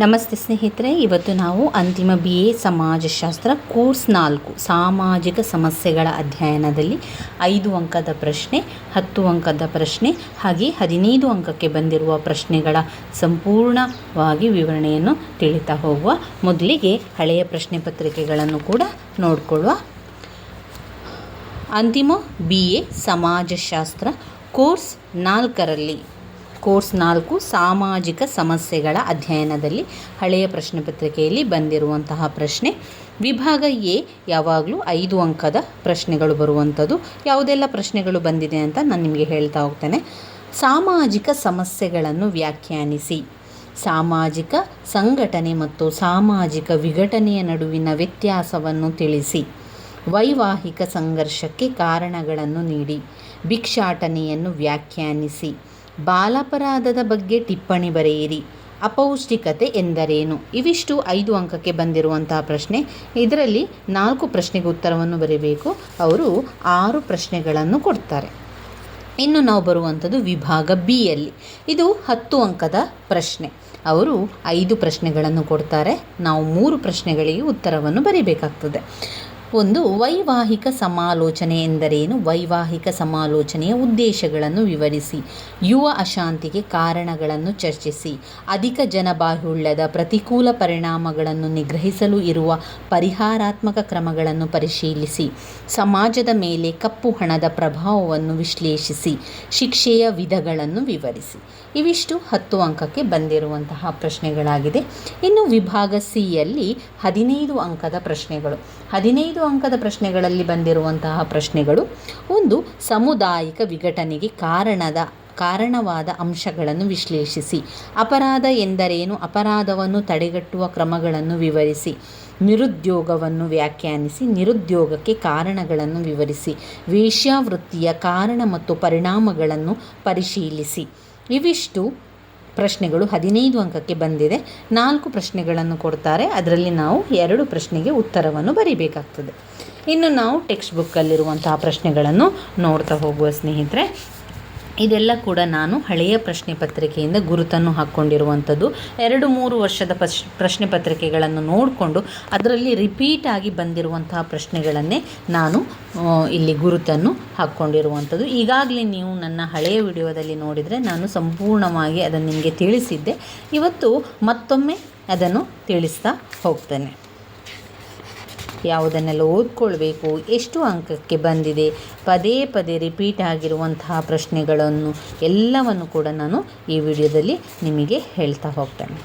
ನಮಸ್ತೆ ಸ್ನೇಹಿತರೆ, ಇವತ್ತು ನಾವು ಅಂತಿಮ ಬಿ ಎ ಸಮಾಜಶಾಸ್ತ್ರ ಕೋರ್ಸ್ ನಾಲ್ಕು, ಸಾಮಾಜಿಕ ಸಮಸ್ಯೆಗಳ ಅಧ್ಯಯನದಲ್ಲಿ ಐದು ಅಂಕದ ಪ್ರಶ್ನೆ, ಹತ್ತು ಅಂಕದ ಪ್ರಶ್ನೆ, ಹಾಗೆ ಹದಿನೈದು ಅಂಕಕ್ಕೆ ಬಂದಿರುವ ಪ್ರಶ್ನೆಗಳ ಸಂಪೂರ್ಣವಾಗಿ ವಿವರಣೆಯನ್ನು ತಿಳಿತಾ ಹೋಗುವ ಮೊದಲಿಗೆ ಹಳೆಯ ಪ್ರಶ್ನೆ ಪತ್ರಿಕೆಗಳನ್ನು ಕೂಡ ನೋಡಿಕೊಳ್ಳುವ. ಅಂತಿಮ ಬಿ ಎ ಸಮಾಜಶಾಸ್ತ್ರ ಕೋರ್ಸ್ ನಾಲ್ಕರಲ್ಲಿ ಕೋರ್ಸ್ ನಾಲ್ಕು, ಸಾಮಾಜಿಕ ಸಮಸ್ಯೆಗಳ ಅಧ್ಯಯನದಲ್ಲಿ ಹಳೆಯ ಪ್ರಶ್ನೆ ಪತ್ರಿಕೆಯಲ್ಲಿ ಬಂದಿರುವಂತಹ ಪ್ರಶ್ನೆ. ವಿಭಾಗ ಎ, ಯಾವಾಗಲೂ ಐದು ಅಂಕದ ಪ್ರಶ್ನೆಗಳು ಬರುವಂಥದ್ದು. ಯಾವುದೆಲ್ಲ ಪ್ರಶ್ನೆಗಳು ಬಂದಿದೆ ಅಂತ ನಾನು ನಿಮಗೆ ಹೇಳ್ತಾ ಹೋಗ್ತೇನೆ. ಸಾಮಾಜಿಕ ಸಮಸ್ಯೆಗಳನ್ನು ವ್ಯಾಖ್ಯಾನಿಸಿ. ಸಾಮಾಜಿಕ ಸಂಘಟನೆ ಮತ್ತು ಸಾಮಾಜಿಕ ವಿಘಟನೆಯ ನಡುವಿನ ವ್ಯತ್ಯಾಸವನ್ನು ತಿಳಿಸಿ. ವೈವಾಹಿಕ ಸಂಘರ್ಷಕ್ಕೆ ಕಾರಣಗಳನ್ನು ನೀಡಿ. ಭಿಕ್ಷಾಟನೆಯನ್ನು ವ್ಯಾಖ್ಯಾನಿಸಿ. ಬಾಲಾಪರಾಧದ ಬಗ್ಗೆ ಟಿಪ್ಪಣಿ ಬರೆಯಿರಿ. ಅಪೌಷ್ಟಿಕತೆ ಎಂದರೇನು? ಇವಿಷ್ಟು ಐದು ಅಂಕಕ್ಕೆ ಬಂದಿರುವಂತಹ ಪ್ರಶ್ನೆ. ಇದರಲ್ಲಿ ನಾಲ್ಕು ಪ್ರಶ್ನೆಗೆ ಉತ್ತರವನ್ನು ಬರೀಬೇಕು. ಅವರು ಆರು ಪ್ರಶ್ನೆಗಳನ್ನು ಕೊಡ್ತಾರೆ. ಇನ್ನು ನಾವು ಬರುವಂಥದ್ದು ವಿಭಾಗ ಬಿ ಯಲ್ಲಿ. ಇದು ಹತ್ತು ಅಂಕದ ಪ್ರಶ್ನೆ. ಅವರು ಐದು ಪ್ರಶ್ನೆಗಳನ್ನು ಕೊಡ್ತಾರೆ. ನಾವು ಮೂರು ಪ್ರಶ್ನೆಗಳಿಗೆ ಉತ್ತರವನ್ನು ಬರೀಬೇಕಾಗ್ತದೆ. ಒಂದು ವೈವಾಹಿಕ ಸಮಾಲೋಚನೆ ಎಂದರೇನು? ವೈವಾಹಿಕ ಸಮಾಲೋಚನೆಯ ಉದ್ದೇಶಗಳನ್ನು ವಿವರಿಸಿ. ಯುವ ಅಶಾಂತಿಗೆ ಕಾರಣಗಳನ್ನು ಚರ್ಚಿಸಿ. ಅಧಿಕ ಜನಬಾಹುಳ್ಯದ ಪ್ರತಿಕೂಲ ಪರಿಣಾಮಗಳನ್ನು ನಿಗ್ರಹಿಸಲು ಇರುವ ಪರಿಹಾರಾತ್ಮಕ ಕ್ರಮಗಳನ್ನು ಪರಿಶೀಲಿಸಿ. ಸಮಾಜದ ಮೇಲೆ ಕಪ್ಪು ಹಣದ ಪ್ರಭಾವವನ್ನು ವಿಶ್ಲೇಷಿಸಿ. ಶಿಕ್ಷೆಯ ವಿಧಗಳನ್ನು ವಿವರಿಸಿ. ಇವಿಷ್ಟು ಹತ್ತು ಅಂಕಕ್ಕೆ ಬಂದಿರುವಂತಹ ಪ್ರಶ್ನೆಗಳಾಗಿದೆ. ಇನ್ನು ವಿಭಾಗ ಸಿಯಲ್ಲಿ ಹದಿನೈದು ಅಂಕದ ಪ್ರಶ್ನೆಗಳು. ಹದಿನೈದು ಅಂಕದ ಪ್ರಶ್ನೆಗಳಲ್ಲಿ ಬಂದಿರುವಂತಹ ಪ್ರಶ್ನೆಗಳು, ಒಂದು ಸಮುದಾಯಿಕ ವಿಘಟನೆಗೆ ಕಾರಣದ, ಕಾರಣವಾದ ಅಂಶಗಳನ್ನು ವಿಶ್ಲೇಷಿಸಿ. ಅಪರಾಧ ಎಂದರೇನು? ಅಪರಾಧವನ್ನು ತಡೆಗಟ್ಟುವ ಕ್ರಮಗಳನ್ನು ವಿವರಿಸಿ. ನಿರುದ್ಯೋಗವನ್ನು ವ್ಯಾಖ್ಯಾನಿಸಿ. ನಿರುದ್ಯೋಗಕ್ಕೆ ಕಾರಣಗಳನ್ನು ವಿವರಿಸಿ. ವೇಶ್ಯಾವೃತ್ತಿಯ ಕಾರಣ ಮತ್ತು ಪರಿಣಾಮಗಳನ್ನು ಪರಿಶೀಲಿಸಿ. ಇವಿಷ್ಟು ಪ್ರಶ್ನೆಗಳು ಹದಿನೈದು ಅಂಕಕ್ಕೆ ಬಂದಿದೆ. ನಾಲ್ಕು ಪ್ರಶ್ನೆಗಳನ್ನು ಕೊಡ್ತಾರೆ. ಅದರಲ್ಲಿ ನಾವು ಎರಡು ಪ್ರಶ್ನೆಗೆ ಉತ್ತರವನ್ನು ಬರೀಬೇಕಾಗ್ತದೆ. ಇನ್ನು ನಾವು ಟೆಕ್ಸ್ಟ್ ಬುಕ್ಕಲ್ಲಿರುವಂತಹ ಪ್ರಶ್ನೆಗಳನ್ನು ನೋಡ್ತಾ ಹೋಗುವ ಸ್ನೇಹಿತರೆ ಇದೆಲ್ಲ ಕೂಡ ನಾನು ಹಳೆಯ ಪ್ರಶ್ನೆ ಪತ್ರಿಕೆಯಿಂದ ಗುರುತನ್ನು ಹಾಕ್ಕೊಂಡಿರುವಂಥದ್ದು. ಎರಡು ಮೂರು ವರ್ಷದ ಪಶ್ ಪ್ರಶ್ನೆ ಪತ್ರಿಕೆಗಳನ್ನು ನೋಡಿಕೊಂಡು ಅದರಲ್ಲಿ ರಿಪೀಟ್ ಆಗಿ ಬಂದಿರುವಂತಹ ಪ್ರಶ್ನೆಗಳನ್ನೇ ನಾನು ಇಲ್ಲಿ ಗುರುತನ್ನು ಹಾಕ್ಕೊಂಡಿರುವಂಥದ್ದು. ಈಗಾಗಲೇ ನೀವು ನನ್ನ ಹಳೆಯ ವಿಡಿಯೋದಲ್ಲಿ ನೋಡಿದರೆ ನಾನು ಸಂಪೂರ್ಣವಾಗಿ ಅದನ್ನು ನಿಮಗೆ ತಿಳಿಸಿದ್ದೆ. ಇವತ್ತು ಮತ್ತೊಮ್ಮೆ ಅದನ್ನು ತಿಳಿಸ್ತಾ ಹೋಗ್ತೇನೆ. ಯಾವುದನ್ನೆಲ್ಲ ಓದ್ಕೊಳ್ಬೇಕು, ಎಷ್ಟು ಅಂಕಕ್ಕೆ ಬಂದಿದೆ, ಪದೇ ಪದೇ ರಿಪೀಟ್ ಆಗಿರುವಂತಹ ಪ್ರಶ್ನೆಗಳನ್ನು ಎಲ್ಲವನ್ನು ಕೂಡ ನಾನು ಈ ವಿಡಿಯೋದಲ್ಲಿ ನಿಮಗೆ ಹೇಳ್ತಾ ಹೋಗ್ತೇನೆ.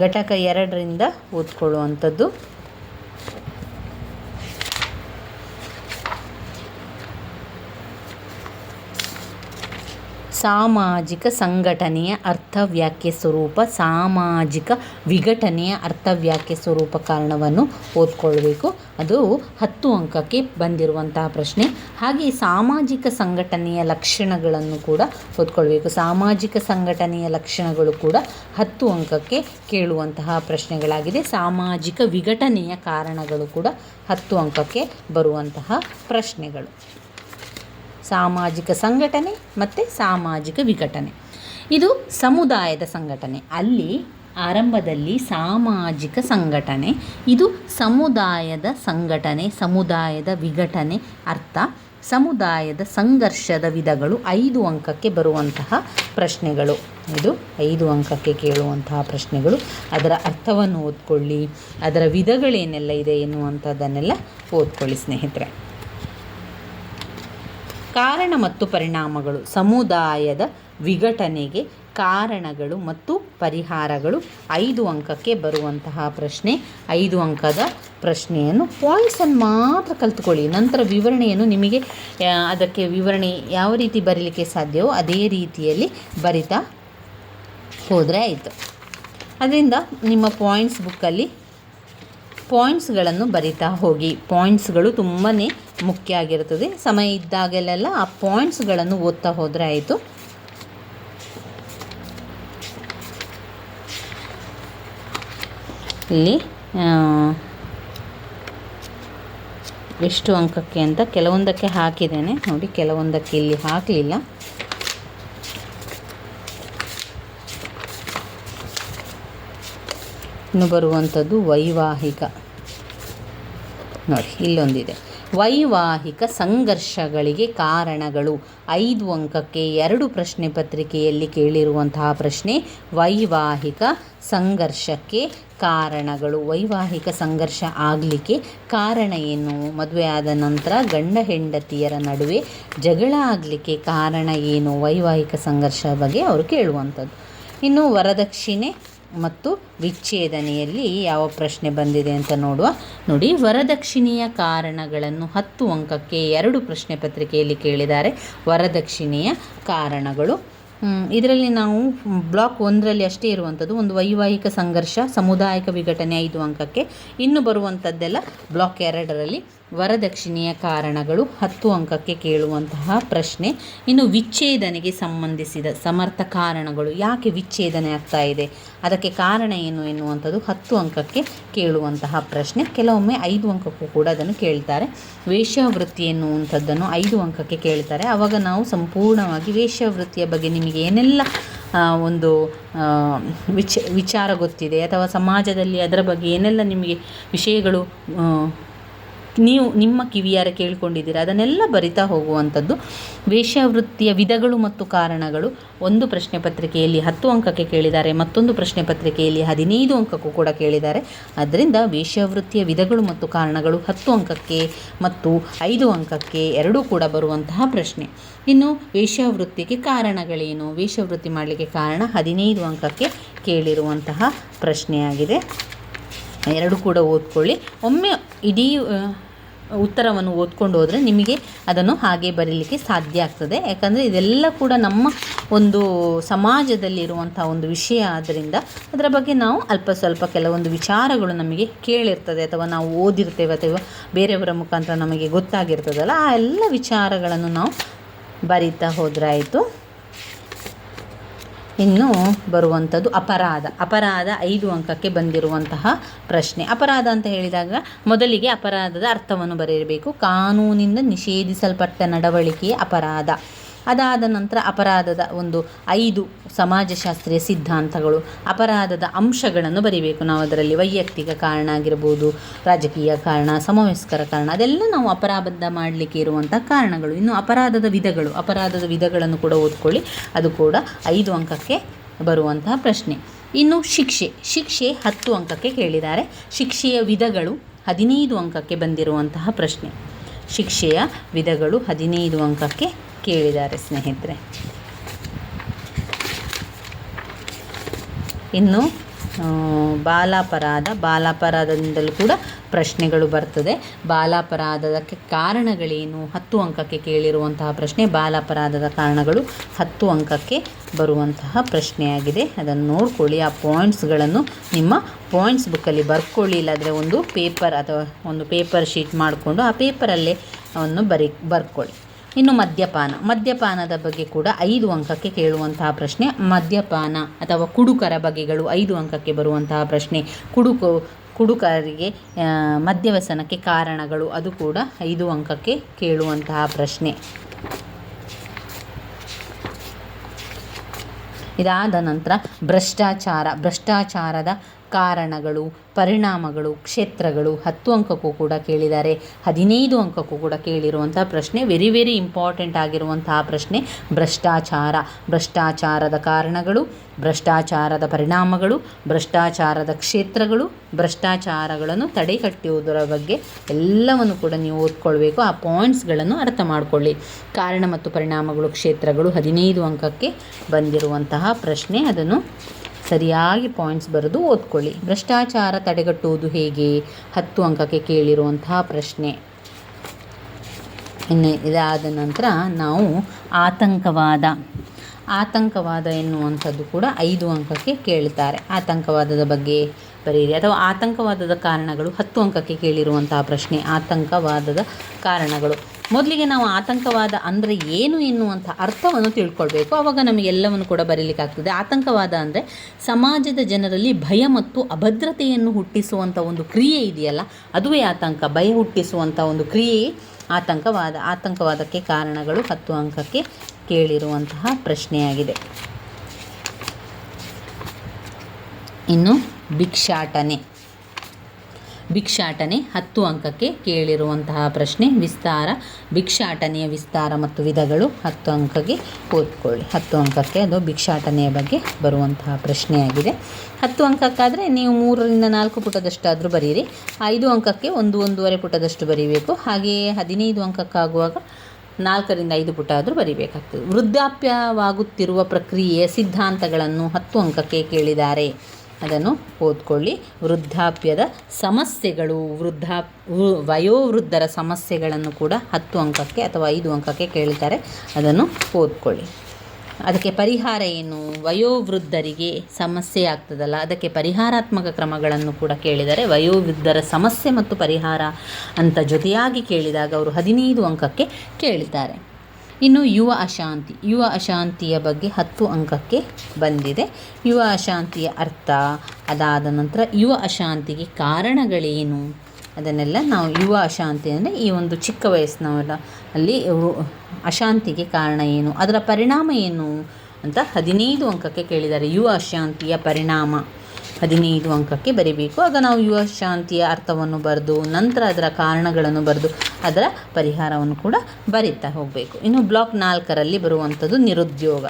ಘಟಕ ಎರಡರಿಂದ ಓದ್ಕೊಳ್ಳುವಂಥದ್ದು. ಸಾಮಾಜಿಕ ಸಂಘಟನೆಯ ಅರ್ಥವ್ಯಾಖ್ಯೆ ಸ್ವರೂಪ, ಸಾಮಾಜಿಕ ವಿಘಟನೆಯ ಅರ್ಥವ್ಯಾಖ್ಯೆ ಸ್ವರೂಪ ಕಾರಣವನ್ನು ಓದ್ಕೊಳ್ಬೇಕು. ಅದು ಹತ್ತು ಅಂಕಕ್ಕೆ ಬಂದಿರುವಂತಹ ಪ್ರಶ್ನೆ. ಹಾಗೆ ಸಾಮಾಜಿಕ ಸಂಘಟನೆಯ ಲಕ್ಷಣಗಳನ್ನು ಕೂಡ ಓದ್ಕೊಳ್ಬೇಕು. ಸಾಮಾಜಿಕ ಸಂಘಟನೆಯ ಲಕ್ಷಣಗಳು ಕೂಡ ಹತ್ತು ಅಂಕಕ್ಕೆ ಕೇಳುವಂತಹ ಪ್ರಶ್ನೆಗಳಾಗಿದೆ. ಸಾಮಾಜಿಕ ವಿಘಟನೆಯ ಕಾರಣಗಳು ಕೂಡ ಹತ್ತು ಅಂಕಕ್ಕೆ ಬರುವಂತಹ ಪ್ರಶ್ನೆಗಳು. ಸಾಮಾಜಿಕ ಸಂಘಟನೆ ಮತ್ತು ಸಾಮಾಜಿಕ ವಿಘಟನೆ. ಇದು ಸಮುದಾಯದ ಸಂಘಟನೆ. ಅಲ್ಲಿ ಆರಂಭದಲ್ಲಿ ಸಾಮಾಜಿಕ ಸಂಘಟನೆ. ಇದು ಸಮುದಾಯದ ಸಂಘಟನೆ, ಸಮುದಾಯದ ವಿಘಟನೆ ಅರ್ಥ. ಸಮುದಾಯದ ಸಂಘರ್ಷದ ವಿಧಗಳು ಐದು ಅಂಕಕ್ಕೆ ಬರುವಂತಹ ಪ್ರಶ್ನೆಗಳು. ಇದು ಐದು ಅಂಕಕ್ಕೆ ಕೇಳುವಂತಹ ಪ್ರಶ್ನೆಗಳು. ಅದರ ಅರ್ಥವನ್ನು ಓದ್ಕೊಳ್ಳಿ. ಅದರ ವಿಧಗಳೇನೆಲ್ಲ ಇದೆ ಎನ್ನುವಂಥದ್ದನ್ನೆಲ್ಲ ಓದ್ಕೊಳ್ಳಿ ಸ್ನೇಹಿತರೆ. ಕಾರಣ ಮತ್ತು ಪರಿಣಾಮಗಳು, ಸಮುದಾಯದ ವಿಘಟನೆಗೆ ಕಾರಣಗಳು ಮತ್ತು ಪರಿಹಾರಗಳು. ಐದು ಅಂಕಕ್ಕೆ ಬರುವಂತಹ ಪ್ರಶ್ನೆ, ಐದು ಅಂಕದ ಪ್ರಶ್ನೆಯನ್ನು ಪಾಯಿಂಟ್ಸನ್ನು ಮಾತ್ರ ಕಲ್ತ್ಕೊಳ್ಳಿ. ನಂತರ ವಿವರಣೆಯನ್ನು ನಿಮಗೆ ಅದಕ್ಕೆ ವಿವರಣೆ ಯಾವ ರೀತಿ ಬರೀಲಿಕ್ಕೆ ಸಾಧ್ಯವೋ ಅದೇ ರೀತಿಯಲ್ಲಿ ಬರಿತಾ ಹೋದರೆ ಆಯಿತು. ಅದರಿಂದ ನಿಮ್ಮ ಪಾಯಿಂಟ್ಸ್ ಬುಕ್ಕಲ್ಲಿ ಪಾಯಿಂಟ್ಸ್ಗಳನ್ನು ಬರಿತಾ ಹೋಗಿ. ಪಾಯಿಂಟ್ಸ್ಗಳು ತುಂಬಾ ಮುಖ್ಯ ಆಗಿರುತ್ತದೆ. ಸಮಯ ಇದ್ದಾಗಲೆಲ್ಲ ಆ ಪಾಯಿಂಟ್ಸ್ಗಳನ್ನು ಓದ್ತಾ ಹೋದರೆ ಆಯಿತು. ಇಲ್ಲಿ ಎಷ್ಟು ಅಂಕಕ್ಕೆ ಅಂತ ಕೆಲವೊಂದಕ್ಕೆ ಹಾಕಿದ್ದೇನೆ. ನೋಡಿ, ಕೆಲವೊಂದಕ್ಕೆ ಇಲ್ಲಿ ಹಾಕಲಿಲ್ಲ. ಇನ್ನು ಬರುವಂಥದ್ದು ವೈವಾಹಿಕ. ನೋಡಿ, ಇಲ್ಲೊಂದಿದೆ. ವೈವಾಹಿಕ ಸಂಘರ್ಷಗಳಿಗೆ ಕಾರಣಗಳು. ಐದು ಅಂಕಕ್ಕೆ ಎರಡು ಪ್ರಶ್ನೆ ಪತ್ರಿಕೆಯಲ್ಲಿ ಕೇಳಿರುವಂತಹ ಪ್ರಶ್ನೆ, ವೈವಾಹಿಕ ಸಂಘರ್ಷಕ್ಕೆ ಕಾರಣಗಳು. ವೈವಾಹಿಕ ಸಂಘರ್ಷ ಆಗಲಿಕ್ಕೆ ಕಾರಣ ಏನು? ಮದುವೆ ಆದ ನಂತರ ಗಂಡ ಹೆಂಡತಿಯರ ನಡುವೆ ಜಗಳ ಆಗಲಿಕ್ಕೆ ಕಾರಣ ಏನು? ವೈವಾಹಿಕ ಸಂಘರ್ಷ ಬಗ್ಗೆ ಅವರು ಕೇಳುವಂಥದ್ದು. ಇನ್ನು ವರದಕ್ಷಿಣೆ. ಮತ್ತು ವಿಚ್ಛೇದನೆಯಲ್ಲಿ ಯಾವ ಪ್ರಶ್ನೆ ಬಂದಿದೆ ಅಂತ ನೋಡುವ. ನೋಡಿ, ವರದಕ್ಷಿಣೆಯ ಕಾರಣಗಳನ್ನು ಹತ್ತು ಅಂಕಕ್ಕೆ ಎರಡು ಪ್ರಶ್ನೆ ಪತ್ರಿಕೆಯಲ್ಲಿ ಕೇಳಿದ್ದಾರೆ. ವರದಕ್ಷಿಣೆಯ ಕಾರಣಗಳು. ಇದರಲ್ಲಿ ನಾವು ಬ್ಲಾಕ್ ಒಂದರಲ್ಲಿ ಅಷ್ಟೇ ಇರುವಂಥದ್ದು. ಒಂದು ವೈವಾಹಿಕ ಸಂಘರ್ಷ, ಸಮುದಾಯಿಕ ವಿಘಟನೆ ಐದು ಅಂಕಕ್ಕೆ. ಇನ್ನು ಬರುವಂಥದ್ದೆಲ್ಲ ಬ್ಲಾಕ್ ಎರಡರಲ್ಲಿ ವರದಕ್ಷಿಣೆಯ ಕಾರಣಗಳು ಹತ್ತು ಅಂಕಕ್ಕೆ ಕೇಳುವಂತಹ ಪ್ರಶ್ನೆ. ಇನ್ನು ವಿಚ್ಛೇದನೆಗೆ ಸಂಬಂಧಿಸಿದ ಸಮರ್ಥ ಕಾರಣಗಳು ಯಾಕೆ ವಿಚ್ಛೇದನೆ ಆಗ್ತಾ ಇದೆ? ಅದಕ್ಕೆ ಕಾರಣ ಏನು ಎನ್ನುವಂಥದ್ದು ಹತ್ತು ಅಂಕಕ್ಕೆ ಕೇಳುವಂತಹ ಪ್ರಶ್ನೆ. ಕೆಲವೊಮ್ಮೆ ಐದು ಅಂಕಕ್ಕೂ ಕೂಡ ಅದನ್ನು ಕೇಳ್ತಾರೆ. ವೇಶ್ಯಾವೃತ್ತಿ ಎನ್ನುವಂಥದ್ದನ್ನು ಐದು ಅಂಕಕ್ಕೆ ಕೇಳ್ತಾರೆ. ಆವಾಗ ನಾವು ಸಂಪೂರ್ಣವಾಗಿ ವೇಶ್ಯಾವೃತ್ತಿಯ ಬಗ್ಗೆ ನಿಮಗೆ ಏನೆಲ್ಲ ಒಂದು ವಿಚ, ವಿಚಾರ ಗೊತ್ತಿದೆ ಅಥವಾ ಸಮಾಜದಲ್ಲಿ ಅದರ ಬಗ್ಗೆ ಏನೆಲ್ಲ ನಿಮಗೆ ವಿಷಯಗಳು ನೀವು ನಿಮ್ಮ ಕಿವಿಯಾರ ಕೇಳಿಕೊಂಡಿದ್ದೀರ? ಅದನ್ನೆಲ್ಲ ಬರಿತಾ ಹೋಗುವಂಥದ್ದು. ವೇಶ್ಯಾವೃತ್ತಿಯ ವಿಧಗಳು ಮತ್ತು ಕಾರಣಗಳು. ಒಂದು ಪ್ರಶ್ನೆ ಪತ್ರಿಕೆಯಲ್ಲಿ ಹತ್ತು ಅಂಕಕ್ಕೆ ಕೇಳಿದ್ದಾರೆ, ಮತ್ತೊಂದು ಪ್ರಶ್ನೆ ಪತ್ರಿಕೆಯಲ್ಲಿ ಹದಿನೈದು ಅಂಕಕ್ಕೂ ಕೂಡ ಕೇಳಿದ್ದಾರೆ. ಅದರಿಂದ ವೇಶ್ಯಾವೃತ್ತಿಯ ವಿಧಗಳು ಮತ್ತು ಕಾರಣಗಳು ಹತ್ತು ಅಂಕಕ್ಕೆ ಮತ್ತು ಐದು ಅಂಕಕ್ಕೆ ಎರಡೂ ಕೂಡ ಬರುವಂತಹ ಪ್ರಶ್ನೆ. ಇನ್ನು ವೇಶ್ಯಾವೃತ್ತಿಗೆ ಕಾರಣಗಳೇನು? ವೇಶ್ಯಾವೃತ್ತಿ ಮಾಡಲಿಕ್ಕೆ ಕಾರಣ ಹದಿನೈದು ಅಂಕಕ್ಕೆ ಕೇಳಿರುವಂತಹ ಪ್ರಶ್ನೆಯಾಗಿದೆ. ಎರಡು ಕೂಡ ಓದ್ಕೊಳ್ಳಿ. ಒಮ್ಮೆ ಇಡೀ ಉತ್ತರವನ್ನು ಓದ್ಕೊಂಡು ಹೋದರೆ ನಿಮಗೆ ಅದನ್ನು ಹಾಗೆ ಬರೀಲಿಕ್ಕೆ ಸಾಧ್ಯ ಆಗ್ತದೆ. ಯಾಕಂದರೆ ಇದೆಲ್ಲ ಕೂಡ ನಮ್ಮ ಒಂದು ಸಮಾಜದಲ್ಲಿರುವಂಥ ಒಂದು ವಿಷಯ ಆದ್ದರಿಂದ ಅದರ ಬಗ್ಗೆ ನಾವು ಅಲ್ಪ ಸ್ವಲ್ಪ ಕೆಲವೊಂದು ವಿಚಾರಗಳು ನಮಗೆ ಕೇಳಿರ್ತದೆ ಅಥವಾ ನಾವು ಓದಿರ್ತೇವೆ ಅಥವಾ ಬೇರೆಯವರ ಮುಖಾಂತರ ನಮಗೆ ಗೊತ್ತಾಗಿರ್ತದಲ್ಲ, ಆ ಎಲ್ಲ ವಿಚಾರಗಳನ್ನು ನಾವು ಬರಿತಾ ಹೋದ್ರಾಯಿತು ಇನ್ನು ಬರುವಂಥದ್ದು ಅಪರಾಧ. ಅಪರಾಧ ಐದು ಅಂಕಕ್ಕೆ ಬಂದಿರುವಂತಹ ಪ್ರಶ್ನೆ. ಅಪರಾಧ ಅಂತ ಹೇಳಿದಾಗ ಮೊದಲಿಗೆ ಅಪರಾಧದ ಅರ್ಥವನ್ನು ಬರೆಯಬೇಕು. ಕಾನೂನಿಂದ ನಿಷೇಧಿಸಲ್ಪಟ್ಟ ನಡವಳಿಕೆಯ ಅಪರಾಧ. ಅದಾದ ನಂತರ ಅಪರಾಧದ ಒಂದು ಐದು ಸಮಾಜಶಾಸ್ತ್ರೀಯ ಸಿದ್ಧಾಂತಗಳು, ಅಪರಾಧದ ಅಂಶಗಳನ್ನು ಬರೀಬೇಕು. ನಾವು ಅದರಲ್ಲಿ ವೈಯಕ್ತಿಕ ಕಾರಣ ಆಗಿರ್ಬೋದು, ರಾಜಕೀಯ ಕಾರಣ ಸಮವಯಸ್ಕರ ಕಾರಣ, ಅದೆಲ್ಲ ನಾವು ಅಪರಾಧ ಮಾಡಲಿಕ್ಕೆ ಇರುವಂಥ ಕಾರಣಗಳು. ಇನ್ನು ಅಪರಾಧದ ವಿಧಗಳು, ಅಪರಾಧದ ವಿಧಗಳನ್ನು ಕೂಡ ಓದ್ಕೊಳ್ಳಿ. ಅದು ಕೂಡ ಐದು ಅಂಕಕ್ಕೆ ಬರುವಂತಹ ಪ್ರಶ್ನೆ. ಇನ್ನು ಶಿಕ್ಷೆ ಶಿಕ್ಷೆ ಹತ್ತು ಅಂಕಕ್ಕೆ ಕೇಳಿದ್ದಾರೆ. ಶಿಕ್ಷೆಯ ವಿಧಗಳು ಹದಿನೈದು ಅಂಕಕ್ಕೆ ಬಂದಿರುವಂತಹ ಪ್ರಶ್ನೆ. ಶಿಕ್ಷೆಯ ವಿಧಗಳು ಹದಿನೈದು ಅಂಕಕ್ಕೆ ಕೇಳಿದ್ದಾರೆ ಸ್ನೇಹಿತರೆ. ಇನ್ನು ಬಾಲಾಪರಾಧ, ಬಾಲಾಪರಾಧದಿಂದಲೂ ಕೂಡ ಪ್ರಶ್ನೆಗಳು ಬರ್ತದೆ. ಬಾಲಾಪರಾಧಕ್ಕೆ ಕಾರಣಗಳೇನು? ಹತ್ತು ಅಂಕಕ್ಕೆ ಕೇಳಿರುವಂತಹ ಪ್ರಶ್ನೆ, ಬಾಲಾಪರಾಧದ ಕಾರಣಗಳು ಹತ್ತು ಅಂಕಕ್ಕೆ ಬರುವಂತಹ ಪ್ರಶ್ನೆಯಾಗಿದೆ. ಅದನ್ನು ನೋಡ್ಕೊಳ್ಳಿ. ಆ ಪಾಯಿಂಟ್ಸ್ಗಳನ್ನು ನಿಮ್ಮ ಪಾಯಿಂಟ್ಸ್ ಬುಕ್ಕಲ್ಲಿ ಬರ್ಕೊಳ್ಳಿ. ಇಲ್ಲಾದರೆ ಒಂದು ಪೇಪರ್ ಅಥವಾ ಒಂದು ಪೇಪರ್ ಶೀಟ್ ಮಾಡಿಕೊಂಡು ಆ ಪೇಪರಲ್ಲೇ ಅವನ್ನು ಬರಿ, ಬರ್ಕೊಳ್ಳಿ. ಇನ್ನು ಮದ್ಯಪಾನ. ಮದ್ಯಪಾನದ ಬಗ್ಗೆ ಕೂಡ ಐದು ಅಂಕಕ್ಕೆ ಕೇಳುವಂತಹ ಪ್ರಶ್ನೆ. ಮದ್ಯಪಾನ ಅಥವಾ ಕುಡುಕರ ಬಗೆಗಳು ಐದು ಅಂಕಕ್ಕೆ ಬರುವಂತಹ ಪ್ರಶ್ನೆ. ಕುಡುಕು, ಕುಡುಕರಿಗೆ ಮದ್ಯವ್ಯಸನಕ್ಕೆ ಕಾರಣಗಳು ಅದು ಕೂಡ ಐದು ಅಂಕಕ್ಕೆ ಕೇಳುವಂತಹ ಪ್ರಶ್ನೆ. ಇದಾದ ನಂತರ ಭ್ರಷ್ಟಾಚಾರ. ಭ್ರಷ್ಟಾಚಾರದ ಕಾರಣಗಳು, ಪರಿಣಾಮಗಳು, ಕ್ಷೇತ್ರಗಳು ಹತ್ತು ಅಂಕಕ್ಕೂ ಕೂಡ ಕೇಳಿದ್ದಾರೆ. ಹದಿನೈದು ಅಂಕಕ್ಕೂ ಕೂಡ ಕೇಳಿರುವಂಥ ಪ್ರಶ್ನೆ ವೆರಿ ವೆರಿ ಇಂಪಾರ್ಟೆಂಟ್ ಆಗಿರುವಂತಹ ಪ್ರಶ್ನೆ, ಭ್ರಷ್ಟಾಚಾರ. ಭ್ರಷ್ಟಾಚಾರದ ಕಾರಣಗಳು, ಭ್ರಷ್ಟಾಚಾರದ ಪರಿಣಾಮಗಳು, ಭ್ರಷ್ಟಾಚಾರದ ಕ್ಷೇತ್ರಗಳು, ಭ್ರಷ್ಟಾಚಾರಗಳನ್ನು ತಡೆಗಟ್ಟುವುದರ ಬಗ್ಗೆ ಎಲ್ಲವನ್ನು ಕೂಡ ನೀವು ಓದ್ಕೊಳ್ಬೇಕು. ಆ ಪಾಯಿಂಟ್ಸ್ಗಳನ್ನು ಅರ್ಥ ಮಾಡಿಕೊಳ್ಳಿ. ಕಾರಣ ಮತ್ತು ಪರಿಣಾಮಗಳು, ಕ್ಷೇತ್ರಗಳು ಹದಿನೈದು ಅಂಕಕ್ಕೆ ಬಂದಿರುವಂತಹ ಪ್ರಶ್ನೆ. ಅದನ್ನು ಸರಿಯಾಗಿ ಪಾಯಿಂಟ್ಸ್ ಬರೆದು ಓದ್ಕೊಳ್ಳಿ. ಭ್ರಷ್ಟಾಚಾರ ತಡೆಗಟ್ಟುವುದು ಹೇಗೆ? ಹತ್ತು ಅಂಕಕ್ಕೆ ಕೇಳಿರುವಂತಹ ಪ್ರಶ್ನೆ. ಇನ್ನು ಇದಾದ ನಂತರ ನಾವು ಆತಂಕವಾದ ಆತಂಕವಾದ ಎನ್ನುವಂಥದ್ದು ಕೂಡ ಐದು ಅಂಕಕ್ಕೆ ಕೇಳ್ತಾರೆ. ಆತಂಕವಾದದ ಬಗ್ಗೆ ಬರೆಯಿರಿ. ಅಥವಾ ಆತಂಕವಾದದ ಕಾರಣಗಳು, ಹತ್ತು ಅಂಕಕ್ಕೆ ಕೇಳಿರುವಂತಹ ಪ್ರಶ್ನೆ, ಆತಂಕವಾದದ ಕಾರಣಗಳು. ಮೊದಲಿಗೆ ನಾವು ಆತಂಕವಾದ ಅಂದರೆ ಏನು ಎನ್ನುವಂಥ ಅರ್ಥವನ್ನು ತಿಳ್ಕೊಳ್ಬೇಕು. ಆವಾಗ ನಮಗೆಲ್ಲವನ್ನು ಕೂಡ ಬರೀಲಿಕ್ಕಾಗ್ತದೆ ಆತಂಕವಾದ ಅಂದರೆ ಸಮಾಜದ ಜನರಲ್ಲಿ ಭಯ ಮತ್ತು ಅಭದ್ರತೆಯನ್ನು ಹುಟ್ಟಿಸುವಂಥ ಒಂದು ಕ್ರಿಯೆ ಇದೆಯಲ್ಲ, ಅದುವೇ ಆತಂಕ. ಭಯ ಹುಟ್ಟಿಸುವಂಥ ಒಂದು ಕ್ರಿಯೆಯೇ ಆತಂಕವಾದ, ಆತಂಕವಾದಕ್ಕೆ ಕಾರಣಗಳು ಹತ್ತು ಅಂಕಕ್ಕೆ ಕೇಳಿರುವಂತಹ ಪ್ರಶ್ನೆಯಾಗಿದೆ. ಇನ್ನು ಭಿಕ್ಷಾಟನೆ. ಭಿಕ್ಷಾಟನೆ ಹತ್ತು ಅಂಕಕ್ಕೆ ಕೇಳಿರುವಂತಹ ಪ್ರಶ್ನೆ, ವಿಸ್ತಾರ, ಭಿಕ್ಷಾಟನೆಯ ವಿಸ್ತಾರ ಮತ್ತು ವಿಧಗಳು ಹತ್ತು ಅಂಕಕ್ಕೆ ಓದ್ಕೊಳ್ಳಿ. ಹತ್ತು ಅಂಕಕ್ಕೆ ಅದು ಭಿಕ್ಷಾಟನೆಯ ಬಗ್ಗೆ ಬರುವಂತಹ ಪ್ರಶ್ನೆಯಾಗಿದೆ. ಹತ್ತು ಅಂಕಕ್ಕಾದರೆ ನೀವು ಮೂರರಿಂದ ನಾಲ್ಕು ಪುಟದಷ್ಟಾದರೂ ಬರೀರಿ. ಐದು ಅಂಕಕ್ಕೆ ಒಂದು ಒಂದೂವರೆ ಪುಟದಷ್ಟು ಬರೀಬೇಕು. ಹಾಗೆಯೇ ಹದಿನೈದು ಅಂಕಕ್ಕಾಗುವಾಗ ನಾಲ್ಕರಿಂದ ಐದು ಪುಟ ಆದರೂ ಬರೀಬೇಕಾಗ್ತದೆ. ವೃದ್ಧಾಪ್ಯವಾಗುತ್ತಿರುವ ಪ್ರಕ್ರಿಯೆಯ ಸಿದ್ಧಾಂತಗಳನ್ನು ಹತ್ತು ಅಂಕಕ್ಕೆ ಕೇಳಿದ್ದಾರೆ ಅದನ್ನು ಓದ್ಕೊಳ್ಳಿ. ವೃದ್ಧಾಪ್ಯದ ಸಮಸ್ಯೆಗಳು, ವೃದ್ಧಾ ವಯೋವೃದ್ಧರ ಸಮಸ್ಯೆಗಳನ್ನು ಕೂಡ ಹತ್ತು ಅಂಕಕ್ಕೆ ಅಥವಾ ಐದು ಅಂಕಕ್ಕೆ ಕೇಳ್ತಾರೆ. ಅದನ್ನು ಓದ್ಕೊಳ್ಳಿ. ಅದಕ್ಕೆ ಪರಿಹಾರ ಏನು? ವಯೋವೃದ್ಧರಿಗೆ ಸಮಸ್ಯೆ ಆಗ್ತದಲ್ಲ, ಅದಕ್ಕೆ ಪರಿಹಾರಾತ್ಮಕ ಕ್ರಮಗಳನ್ನು ಕೂಡ ಕೇಳಿದರೆ ವಯೋವೃದ್ಧರ ಸಮಸ್ಯೆ ಮತ್ತು ಪರಿಹಾರ ಅಂತ ಜೊತೆಯಾಗಿ ಕೇಳಿದಾಗ ಅವರು ಹದಿನೈದು ಅಂಕಕ್ಕೆ ಕೇಳಿದ್ದಾರೆ ಇನ್ನು ಯುವ ಅಶಾಂತಿ, ಯುವ ಅಶಾಂತಿಯ ಬಗ್ಗೆ ಹತ್ತು ಅಂಕಕ್ಕೆ ಬಂದಿದೆ. ಯುವ ಅಶಾಂತಿಯ ಅರ್ಥ ಅದಾದ ನಂತರ ಯುವ ಅಶಾಂತಿಗೆ ಕಾರಣಗಳೇನು? ಅದನ್ನೆಲ್ಲ ನಾವು ಯುವ ಅಶಾಂತಿ ಅಂದರೆ ಈ ಒಂದು ಚಿಕ್ಕ ವಯಸ್ಸಿನವರ ಅಲ್ಲಿ ಅಶಾಂತಿಗೆ ಕಾರಣ ಏನು? ಅದರ ಪರಿಣಾಮ ಏನು? ಅಂತ ಹದಿನೈದು ಅಂಕಕ್ಕೆ ಕೇಳಿದ್ದಾರೆ. ಯುವ ಅಶಾಂತಿಯ ಪರಿಣಾಮ. ಹದಿನೈದು ಅಂಕಕ್ಕೆ ಬರಿಬೇಕು. ಆಗ ನಾವು ಯುವ ಶಾಂತಿಯ ಅರ್ಥವನ್ನು ಬರೆದು, ನಂತರ ಅದರ ಕಾರಣಗಳನ್ನು ಬರೆದು, ಅದರ ಪರಿಹಾರವನ್ನು ಕೂಡ ಬರೀತಾ ಹೋಗಬೇಕು. ಇನ್ನು ಬ್ಲಾಕ್ ನಾಲ್ಕರಲ್ಲಿ ಬರುವಂಥದ್ದು ನಿರುದ್ಯೋಗ.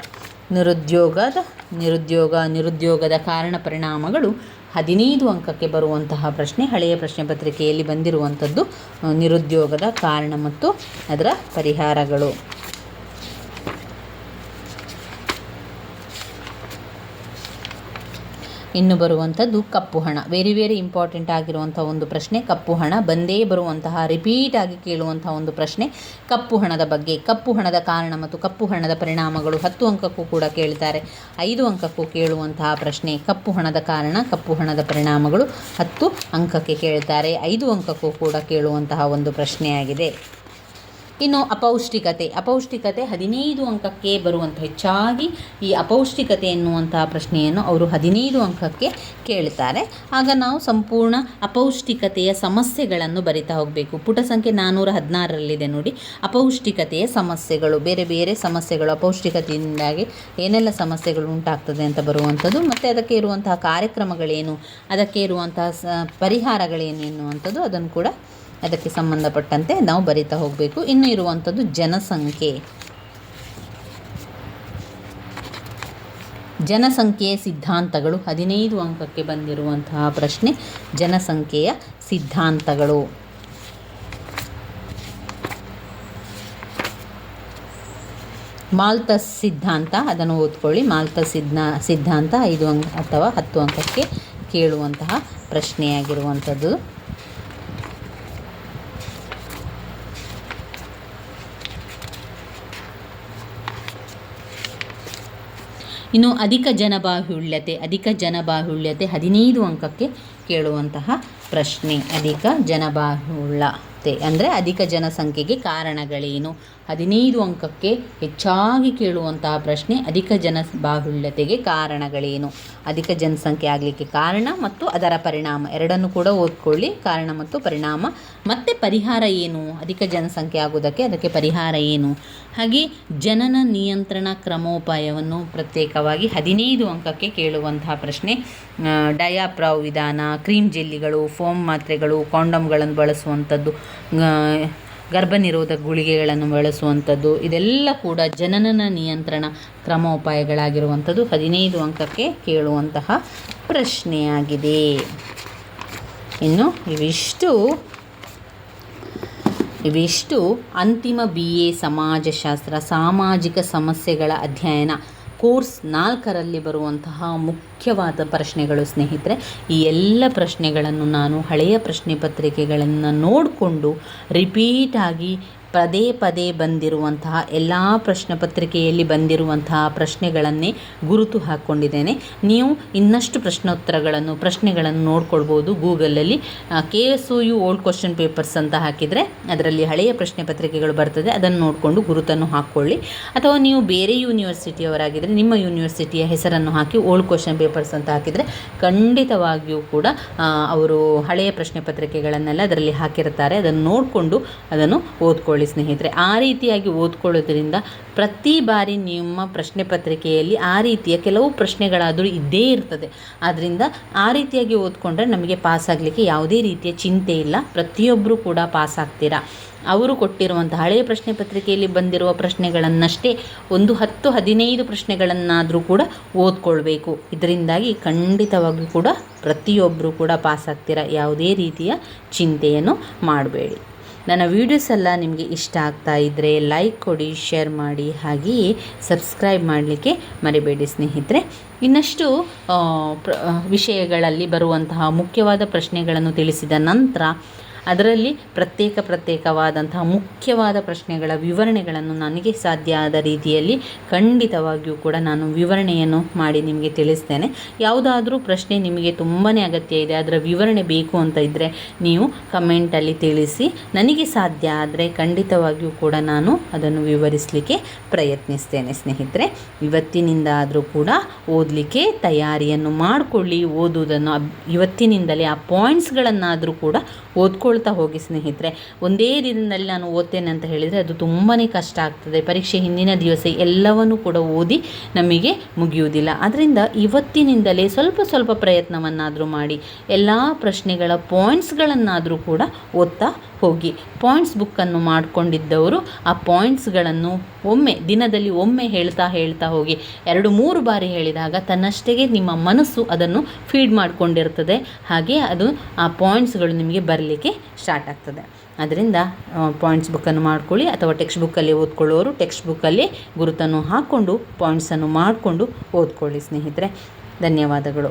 ನಿರುದ್ಯೋಗದ ನಿರುದ್ಯೋಗ, ನಿರುದ್ಯೋಗದ ಕಾರಣ ಪರಿಣಾಮಗಳು ಹದಿನೈದು ಅಂಕಕ್ಕೆ ಬರುವಂತಹ ಪ್ರಶ್ನೆ, ಹಳೆಯ ಪ್ರಶ್ನೆ ಪತ್ರಿಕೆಯಲ್ಲಿ ಬಂದಿರುವಂಥದ್ದು ನಿರುದ್ಯೋಗದ ಕಾರಣ ಮತ್ತು ಅದರ ಪರಿಹಾರಗಳು. ಇನ್ನು ಬರುವಂಥದ್ದು ಕಪ್ಪು ಹಣ. ವೆರಿ ವೆರಿ ಇಂಪಾರ್ಟೆಂಟ್ ಆಗಿರುವಂಥ ಒಂದು ಪ್ರಶ್ನೆ, ಕಪ್ಪು ಹಣ. ಬಂದೇ ಬರುವಂತಹ ರಿಪೀಟ್ ಆಗಿ ಕೇಳುವಂತಹ ಒಂದು ಪ್ರಶ್ನೆ, ಕಪ್ಪು ಹಣದ ಬಗ್ಗೆ. ಕಪ್ಪು ಹಣದ ಕಾರಣ ಮತ್ತು ಕಪ್ಪು ಹಣದ ಪರಿಣಾಮಗಳು ಹತ್ತು ಅಂಕಕ್ಕೂ ಕೂಡ ಕೇಳ್ತಾರೆ. ಐದು ಅಂಕಕ್ಕೂ ಕೇಳುವಂತಹ ಪ್ರಶ್ನೆ, ಕಪ್ಪು ಹಣದ ಕಾರಣ, ಕಪ್ಪು ಹಣದ ಪರಿಣಾಮಗಳು ಹತ್ತು ಅಂಕಕ್ಕೆ ಕೇಳ್ತಾರೆ. ಐದು ಅಂಕಕ್ಕೂ ಕೂಡ ಕೇಳುವಂತಹ ಒಂದು ಪ್ರಶ್ನೆಯಾಗಿದೆ. ಇನ್ನು ಅಪೌಷ್ಟಿಕತೆ. ಅಪೌಷ್ಟಿಕತೆ ಹದಿನೈದು ಅಂಕಕ್ಕೆ ಬರುವಂಥ ಹೆಚ್ಚಾಗಿ ಈ ಅಪೌಷ್ಟಿಕತೆ ಎನ್ನುವಂತಹ ಪ್ರಶ್ನೆಯನ್ನು ಅವರು ಹದಿನೈದು ಅಂಕಕ್ಕೆ ಕೇಳ್ತಾರೆ. ಆಗ ನಾವು ಸಂಪೂರ್ಣ ಅಪೌಷ್ಟಿಕತೆಯ ಸಮಸ್ಯೆಗಳನ್ನು ಬರಿತಾ ಹೋಗಬೇಕು. ಪುಟ ಸಂಖ್ಯೆ ನಾನ್ನೂರ ಹದಿನಾರರಲ್ಲಿದೆ ನೋಡಿ. ಅಪೌಷ್ಟಿಕತೆಯ ಸಮಸ್ಯೆಗಳು, ಬೇರೆ ಬೇರೆ ಸಮಸ್ಯೆಗಳು, ಅಪೌಷ್ಟಿಕತೆಯಿಂದಾಗಿ ಏನೆಲ್ಲ ಸಮಸ್ಯೆಗಳು ಉಂಟಾಗ್ತದೆ ಅಂತ ಬರುವಂಥದ್ದು, ಮತ್ತು ಅದಕ್ಕೆ ಇರುವಂತಹ ಕಾರ್ಯಕ್ರಮಗಳೇನು, ಅದಕ್ಕೆ ಇರುವಂತಹ ಪರಿಹಾರಗಳೇನು ಎನ್ನುವಂಥದ್ದು ಅದನ್ನು ಕೂಡ ಅದಕ್ಕೆ ಸಂಬಂಧಪಟ್ಟಂತೆ ನಾವು ಬರಿತಾ ಹೋಗಬೇಕು. ಇನ್ನು ಇರುವಂಥದ್ದು ಜನಸಂಖ್ಯೆ. ಜನಸಂಖ್ಯೆಯ ಸಿದ್ಧಾಂತಗಳು. ಹದಿನೈದು ಅಂಕಕ್ಕೆ ಬಂದಿರುವಂತಹ ಪ್ರಶ್ನೆ, ಜನಸಂಖ್ಯೆಯ ಸಿದ್ಧಾಂತಗಳು. ಮಾಲ್ತಸ್ ಸಿದ್ಧಾಂತ, ಅದನ್ನು ಓದ್ಕೊಳ್ಳಿ. ಮಾಲ್ತಸ್ ಸಿದ್ಧಾ, ಸಿದ್ಧಾಂತ ಐದು ಅಂಕ ಅಥವಾ ಹತ್ತು ಅಂಕಕ್ಕೆ ಕೇಳುವಂತಹ ಪ್ರಶ್ನೆಯಾಗಿರುವಂಥದ್ದು. ಇನ್ನು ಅಧಿಕ ಜನಬಾಹುಳ್ಯತೆ ಅಧಿಕ ಜನಬಾಹುಳ್ಯತೆ ಹದಿನೈದು ಅಂಕಕ್ಕೆ ಕೇಳುವಂತಹ ಪ್ರಶ್ನೆ. ಅಧಿಕ ಜನಬಾಹುಳ್ಯತೆ ಅಂದರೆ ಅಧಿಕ ಜನಸಂಖ್ಯೆಗೆ ಕಾರಣಗಳೇನು? ಹದಿನೈದು ಅಂಕಕ್ಕೆ ಹೆಚ್ಚಾಗಿ ಕೇಳುವಂತಹ ಪ್ರಶ್ನೆ ಅಧಿಕ ಜನ ಬಾಹುಳ್ಯತೆಗೆ ಕಾರಣಗಳೇನು? ಅಧಿಕ ಜನಸಂಖ್ಯೆ ಆಗಲಿಕ್ಕೆ ಕಾರಣ ಮತ್ತು ಅದರ ಪರಿಣಾಮ ಎರಡನ್ನು ಕೂಡ ಓದ್ಕೊಳ್ಳಿ. ಕಾರಣ ಮತ್ತು ಪರಿಣಾಮ. ಮತ್ತು ಪರಿಹಾರ ಏನು? ಅಧಿಕ ಜನಸಂಖ್ಯೆ ಆಗುವುದಕ್ಕೆ ಅದಕ್ಕೆ ಪರಿಹಾರ ಏನು? ಹಾಗೆ ಜನನ ನಿಯಂತ್ರಣ ಕ್ರಮೋಪಾಯವನ್ನು ಪ್ರತ್ಯೇಕವಾಗಿ ಹದಿನೈದು ಅಂಕಕ್ಕೆ ಕೇಳುವಂತಹ ಪ್ರಶ್ನೆ ಡಯಾಪ್ರಾವ್ ವಿಧಾನ, ಕ್ರೀಮ್ ಜೆಲ್ಲಿಗಳು, ಫೋಮ್ ಮಾತ್ರೆಗಳು, ಕಾಂಡಮ್ಗಳನ್ನು ಬಳಸುವಂಥದ್ದು ಗರ್ಭನಿರೋಧಕ ಗುಳಿಗೆಗಳನ್ನು ಬಳಸುವಂಥದ್ದು, ಇದೆಲ್ಲ ಕೂಡ ಜನನನ ನಿಯಂತ್ರಣ ಕ್ರಮೋಪಾಯಗಳಾಗಿರುವಂಥದ್ದು ಹದಿನೈದು ಅಂಕಕ್ಕೆ ಕೇಳುವಂತಹ ಪ್ರಶ್ನೆಯಾಗಿದೆ. ಇನ್ನು ಇವಿಷ್ಟು ಇವಿಷ್ಟು ಅಂತಿಮ ಬಿ ಎ ಸಮಾಜಶಾಸ್ತ್ರ, ಸಾಮಾಜಿಕ ಸಮಸ್ಯೆಗಳ ಅಧ್ಯಯನ. ಕೋರ್ಸ್ ನಾಲ್ಕರಲ್ಲಿ ಬರುವಂತಹ ಮುಖ್ಯವಾದ ಪ್ರಶ್ನೆಗಳು ಸ್ನೇಹಿತರೆ, ಈ ಎಲ್ಲ ಪ್ರಶ್ನೆಗಳನ್ನು ನಾನು ಹಳೆಯ ಪ್ರಶ್ನೆ ಪತ್ರಿಕೆಗಳನ್ನು ನೋಡಿಕೊಂಡು ರಿಪೀಟಾಗಿ ಪದೇ ಪದೇ ಬಂದಿರುವಂತಹ ಎಲ್ಲ ಪ್ರಶ್ನೆ ಪತ್ರಿಕೆಯಲ್ಲಿ ಬಂದಿರುವಂತಹ ಪ್ರಶ್ನೆಗಳನ್ನೇ ಗುರುತು ಹಾಕ್ಕೊಂಡಿದ್ದೇನೆ ನೀವು ಇನ್ನಷ್ಟು ಪ್ರಶ್ನೋತ್ತರಗಳನ್ನು, ಪ್ರಶ್ನೆಗಳನ್ನು ನೋಡ್ಕೊಳ್ಬೋದು ಗೂಗಲಲ್ಲಿ. K S O U old question papers ಅಂತ ಹಾಕಿದರೆ ಅದರಲ್ಲಿ ಹಳೆಯ ಪ್ರಶ್ನೆ ಪತ್ರಿಕೆಗಳು ಬರ್ತದೆ, ಅದನ್ನು ನೋಡಿಕೊಂಡು ಗುರುತನ್ನು ಹಾಕ್ಕೊಳ್ಳಿ. ಅಥವಾ ನೀವು ಬೇರೆ ಯೂನಿವರ್ಸಿಟಿಯವರಾಗಿದ್ದರೆ ನಿಮ್ಮ ಯೂನಿವರ್ಸಿಟಿಯ ಹೆಸರನ್ನು ಹಾಕಿ ಓಲ್ಡ್ ಕ್ವಶನ್ ಪೇಪರ್ಸ್ ಅಂತ ಹಾಕಿದರೆ ಖಂಡಿತವಾಗಿಯೂ ಕೂಡ ಅವರು ಹಳೆಯ ಪ್ರಶ್ನೆ ಪತ್ರಿಕೆಗಳನ್ನೆಲ್ಲ ಅದರಲ್ಲಿ ಹಾಕಿರ್ತಾರೆ. ಅದನ್ನು ನೋಡಿಕೊಂಡು ಅದನ್ನು ಓದ್ಕೊಳ್ಳಿ. ಸ್ನೇಹಿತರೆ, ಆ ರೀತಿಯಾಗಿ ಓದ್ಕೊಳ್ಳೋದ್ರಿಂದ ಪ್ರತಿ ಬಾರಿ ನಿಮ್ಮ ಪ್ರಶ್ನೆ ಪತ್ರಿಕೆಯಲ್ಲಿ ಆ ರೀತಿಯ ಕೆಲವು ಪ್ರಶ್ನೆಗಳಾದರೂ ಇದ್ದೇ ಇರ್ತದೆ. ಆದ್ದರಿಂದ ಆ ರೀತಿಯಾಗಿ ಓದ್ಕೊಂಡ್ರೆ ನಮಗೆ ಪಾಸ್ ಆಗಲಿಕ್ಕೆ ಯಾವುದೇ ರೀತಿಯ ಚಿಂತೆ ಇಲ್ಲ. ಪ್ರತಿಯೊಬ್ಬರೂ ಕೂಡ ಪಾಸ್ ಆಗ್ತೀರಾ? ಅವರು ಕೊಟ್ಟಿರುವಂಥ ಹಳೆಯ ಪ್ರಶ್ನೆ ಪತ್ರಿಕೆಯಲ್ಲಿ ಬಂದಿರುವ ಪ್ರಶ್ನೆಗಳನ್ನಷ್ಟೇ ಒಂದು ಹತ್ತು, ಹದಿನೈದು ಪ್ರಶ್ನೆಗಳನ್ನಾದರೂ ಕೂಡ ಓದ್ಕೊಳ್ಬೇಕು. ಇದರಿಂದಾಗಿ ಖಂಡಿತವಾಗಿಯೂ ಕೂಡ ಪ್ರತಿಯೊಬ್ಬರೂ ಕೂಡ ಪಾಸ್ ಆಗ್ತೀರಾ? ಯಾವುದೇ ರೀತಿಯ ಚಿಂತೆಯನ್ನು ಮಾಡಬೇಡಿ. ನನ್ನ ವೀಡಿಯೋಸ್ ಎಲ್ಲ ನಿಮಗೆ ಇಷ್ಟ ಆಗ್ತಾ ಇದ್ದರೆ ಲೈಕ್ ಕೊಡಿ ಶೇರ್ ಮಾಡಿ, ಹಾಗೆಯೇ ಸಬ್ಸ್ಕ್ರೈಬ್ ಮಾಡಲಿಕ್ಕೆ ಮರಿಬೇಡಿ ಸ್ನೇಹಿತರೆ. ಇನ್ನಷ್ಟು ವಿಷಯಗಳಲ್ಲಿ ಬರುವಂತಹ ಮುಖ್ಯವಾದ ಪ್ರಶ್ನೆಗಳನ್ನು ತಿಳಿಸಿದ ನಂತರ ಅದರಲ್ಲಿ ಪ್ರತ್ಯೇಕ ಪ್ರತ್ಯೇಕವಾದಂತಹ ಮುಖ್ಯವಾದ ಪ್ರಶ್ನೆಗಳ ವಿವರಣೆಗಳನ್ನು ನನಗೆ ಸಾಧ್ಯ ಆದ ರೀತಿಯಲ್ಲಿ ಖಂಡಿತವಾಗಿಯೂ ಕೂಡ ನಾನು ವಿವರಣೆಯನ್ನು ಮಾಡಿ ನಿಮಗೆ ತಿಳಿಸ್ತೇನೆ. ಯಾವುದಾದ್ರೂ ಪ್ರಶ್ನೆ ನಿಮಗೆ ತುಂಬಾ ಅಗತ್ಯ ಇದೆ, ಅದರ ವಿವರಣೆ ಬೇಕು ಅಂತ ಇದ್ದರೆ ನೀವು ಕಮೆಂಟಲ್ಲಿ ತಿಳಿಸಿ. ನನಗೆ ಸಾಧ್ಯ ಆದರೆ ಖಂಡಿತವಾಗಿಯೂ ಕೂಡ ನಾನು ಅದನ್ನು ವಿವರಿಸಲಿಕ್ಕೆ ಪ್ರಯತ್ನಿಸ್ತೇನೆ ಸ್ನೇಹಿತರೆ. ಇವತ್ತಿನಿಂದ ಆದರೂ ಕೂಡ ಓದಲಿಕ್ಕೆ ತಯಾರಿಯನ್ನು ಮಾಡಿಕೊಳ್ಳಿ. ಓದುವುದನ್ನು ಇವತ್ತಿನಿಂದಲೇ ಆ ಪಾಯಿಂಟ್ಸ್ಗಳನ್ನಾದರೂ ಕೂಡ ಓದ್ಕೊಳ್ತಾ ಹೋಗಿ ಸ್ನೇಹಿತರೆ. ಒಂದೇ ದಿನದಲ್ಲಿ ನಾನು ಓದ್ತೇನೆ ಅಂತ ಹೇಳಿದರೆ ಅದು ತುಂಬಾ ಕಷ್ಟ ಆಗ್ತದೆ. ಪರೀಕ್ಷೆ ಹಿಂದಿನ ದಿವಸ ಎಲ್ಲವನ್ನು ಕೂಡ ಓದಿ ನಮಗೆ ಮುಗಿಯುವುದಿಲ್ಲ. ಆದ್ದರಿಂದ ಇವತ್ತಿನಿಂದಲೇ ಸ್ವಲ್ಪ ಸ್ವಲ್ಪ ಪ್ರಯತ್ನವನ್ನಾದರೂ ಮಾಡಿ, ಎಲ್ಲ ಪ್ರಶ್ನೆಗಳ ಪಾಯಿಂಟ್ಸ್ಗಳನ್ನಾದರೂ ಕೂಡ ಓದ್ತಾ ಹೋಗಿ. ಪಾಯಿಂಟ್ಸ್ ಬುಕ್ಕನ್ನು ಮಾಡಿಕೊಂಡಿದ್ದವರು ಆ ಪಾಯಿಂಟ್ಸ್ಗಳನ್ನು ಒಮ್ಮೆ, ದಿನದಲ್ಲಿ ಒಮ್ಮೆ ಹೇಳ್ತಾ ಹೇಳ್ತಾ ಹೋಗಿ, ಎರಡು ಮೂರು ಬಾರಿ ಹೇಳಿದಾಗ ತನ್ನಷ್ಟೇ ನಿಮ್ಮ ಮನಸ್ಸು ಅದನ್ನು ಫೀಡ್ ಮಾಡಿಕೊಂಡಿರ್ತದೆ. ಹಾಗೆ ಅದು ಆ ಪಾಯಿಂಟ್ಸ್ಗಳು ನಿಮಗೆ ಬರಲಿಕ್ಕೆ ಸ್ಟಾರ್ಟ್ ಆಗ್ತದೆ. ಅದರಿಂದ ಪಾಯಿಂಟ್ಸ್ ಬುಕ್ಕನ್ನು ಮಾಡ್ಕೊಳ್ಳಿ, ಅಥವಾ ಟೆಕ್ಸ್ಟ್ ಬುಕ್ಕಲ್ಲಿ ಓದ್ಕೊಳ್ಳೋರು ಟೆಕ್ಸ್ಟ್ ಬುಕ್ಕಲ್ಲಿ ಗುರುತನ್ನು ಹಾಕ್ಕೊಂಡು ಪಾಯಿಂಟ್ಸನ್ನು ಮಾಡಿಕೊಂಡು ಓದ್ಕೊಳ್ಳಿ ಸ್ನೇಹಿತರೆ. ಧನ್ಯವಾದಗಳು.